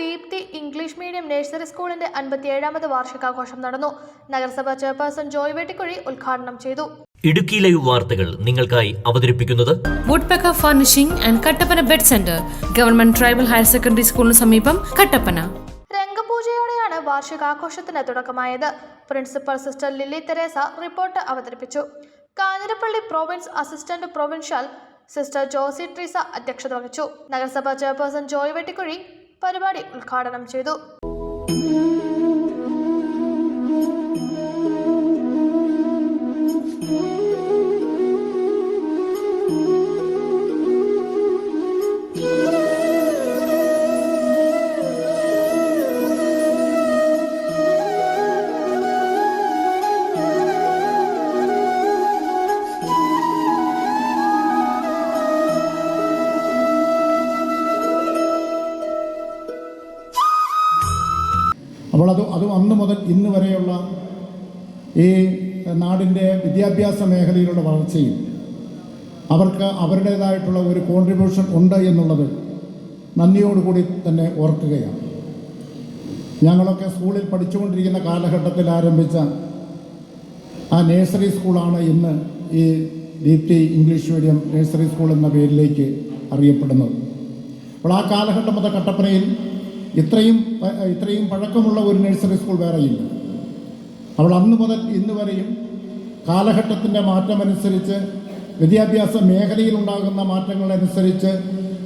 Deepthi English medium nursery സ്കൂളിന്റെ അൻപത്തിയേഴാമത് വാർഷികാഘോഷം നടന്നു. നഗരസഭാ ചെയർപേഴ്സൺ ജോയ് വെട്ടിക്കുഴി ഉദ്ഘാടനം ചെയ്തു. ഇടുക്കി ലൈവ് വാർത്തകൾ നിങ്ങൾക്കായി അവതരിപ്പിക്കുന്നത് woodpecker furnishing and Kattappana bed centre government tribal higher secondary സ്കൂളിന് സമീപം കട്ടപ്പന രംഗപൂജയോടെയാണ് വാർഷികാഘോഷത്തിന് തുടക്കമായത്. Principal sister Lilly Theresa report അവതരിപ്പിച്ചു. Kanjirappally province assistant provincial sister Josy Treesa അധ്യക്ഷത വഹിച്ചു. നഗരസഭാ ചെയർപേഴ്സൺ ജോയ് വെട്ടിക്കുഴി പരിപാടി ഉദ്ഘാടനം ചെയ്തു. അപ്പോൾ അത് അത് അന്ന് മുതൽ ഇന്ന് വരെയുള്ള ഈ നാടിന്റെ വിദ്യാഭ്യാസ മേഖലയിലുള്ള വളർച്ചയും അവർക്ക് അവരുടേതായിട്ടുള്ള ഒരു കോൺട്രിബ്യൂഷൻ ഉണ്ട് എന്നുള്ളത് നന്ദിയോടുകൂടി തന്നെ ഓർക്കുകയാണ്. ഞങ്ങളൊക്കെ സ്കൂളിൽ പഠിച്ചുകൊണ്ടിരിക്കുന്ന കാലഘട്ടത്തിൽ ആരംഭിച്ച ആ നേഴ്സറി സ്കൂളാണ് ഇന്ന് ഈ Deepthi English medium nursery school എന്ന പേരിലേക്ക് അറിയപ്പെടുന്നത്. അപ്പോൾ ആ കാലഘട്ടം മുതൽ കട്ടപ്പനയിൽ ഇത്രയും ഇത്രയും പഴക്കമുള്ള ഒരു നഴ്സറി സ്കൂൾ വേറെയില്ല. അവൾ അന്ന് മുതൽ ഇന്ന് വരെയും കാലഘട്ടത്തിന്റെ മാറ്റമനുസരിച്ച് വിദ്യാഭ്യാസ മേഖലയിലുണ്ടാകുന്ന മാറ്റങ്ങളനുസരിച്ച്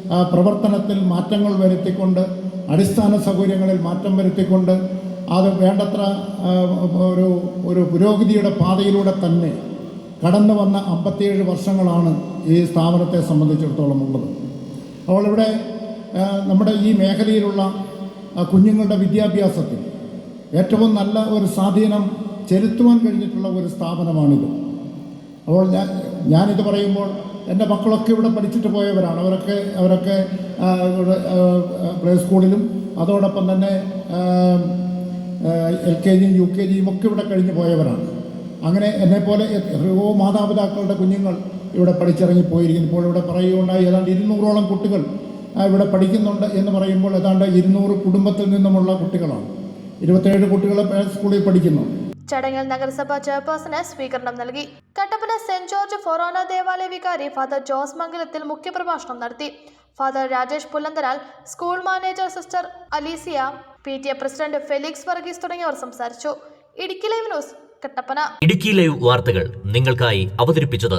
ആ, പ്രവർത്തനത്തിൽ മാറ്റങ്ങൾ വരുത്തിക്കൊണ്ട് അടിസ്ഥാന സൗകര്യങ്ങളിൽ മാറ്റം വരുത്തിക്കൊണ്ട് അത് വേണ്ടത്ര ഒരു ഒരു പുരോഗതിയുടെ പാതയിലൂടെ തന്നെ കടന്നു വന്ന അമ്പത്തിയേഴ് വർഷങ്ങളാണ് ഈ സ്ഥാപനത്തെ സംബന്ധിച്ചിടത്തോളം ഉള്ളത്. അപ്പോൾ ഇവിടെ നമ്മുടെ ഈ മേഖലയിലുള്ള കുഞ്ഞുങ്ങളുടെ വിദ്യാഭ്യാസത്തിൽ ഏറ്റവും നല്ല ഒരു സ്വാധീനം ചെലുത്തുവാൻ കഴിഞ്ഞിട്ടുള്ള ഒരു സ്ഥാപനമാണിത്. അപ്പോൾ ഞാൻ ഞാനിത് പറയുമ്പോൾ എന്റെ മക്കളൊക്കെ ഇവിടെ പഠിച്ചിട്ട് പോയവരാണ്. അവരൊക്കെ അവരൊക്കെ പ്ലേ സ്കൂളിലും അതോടൊപ്പം തന്നെ എൽ കെ ജിയും യു കെ ജിയും ഒക്കെ ഇവിടെ കഴിഞ്ഞ് പോയവരാണ്. അങ്ങനെ എന്നെപ്പോലെ എത്രയോ മാതാപിതാക്കളുടെ കുഞ്ഞുങ്ങൾ ഇവിടെ പഠിച്ചിറങ്ങി പോയിരിക്കുന്നു ഇപ്പോൾ ഇവിടെ പറയുകയുണ്ടായി ഏതാണ്ട് ഇരുന്നൂറോളം കുട്ടികൾ ഇവിടെ പഠിക്കുന്നുണ്ട് എന്ന് പറയുമ്പോൾ ഏതാണ്ട് ഇരുന്നൂറ് കുടുംബത്തിൽ നിന്നുമുള്ള കുട്ടികളാണ്. ഇരുപത്തിയേഴ് കുട്ടികൾ സ്കൂളിൽ പഠിക്കുന്നു. ചടങ്ങിൽ നഗരസഭാ ചെയർപേഴ്സണ് സ്വീകരണം നൽകി. കട്ടപ്പന സെന്റ് ജോർജ് ഫൊറോന ദേവാലയ വികാരി ഫാദർ ജോസ് മംഗലത്തിൽ മുഖ്യപ്രഭാഷണം നടത്തി. Father Rajesh Pullantharal school manager sister Alicia P T A president Felix Varghese തുടങ്ങിയവർ സംസാരിച്ചു. Idukki live news Kattappana. Idukki live വാർത്തകൾ നിങ്ങൾക്കായി അവതരിപ്പിച്ചത്